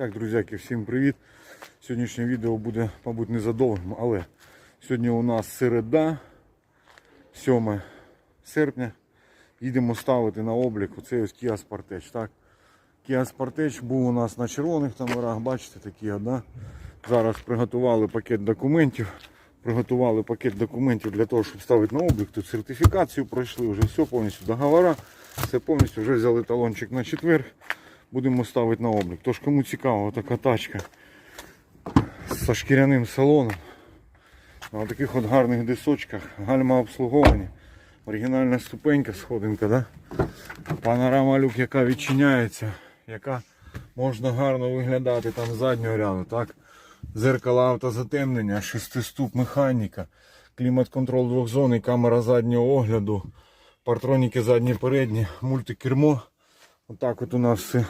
Так, друзяки, всім привіт. Сьогоднішнє відео буде, мабуть, не задовгим, але сьогодні у нас середа, 7 серпня. Їдемо ставити на облік оцей ось Kia Sportage. Так? Kia Sportage був у нас на червоних номерах, бачите, такі, да? Зараз приготували пакет документів. Приготували пакет документів для того, щоб ставити на облік. Тут сертифікацію пройшли, вже все повністю договора. Все повністю вже взяли талончик на четвер. Будемо ставити на облік. Тож кому цікаво, така тачка з шкіряним салоном. На таких от гарних дисочках, гальма обслуговані. Оригінальна ступенька, сходинка, да? панорама люк, яка відчиняється, яка можна гарно виглядати там з заднього ряду. Так? Зеркало автозатемнення, шестиступ механіка, клімат-контроль двохзонний, камера заднього огляду, партроніки задні передні, мультикермо. Отак от у нас все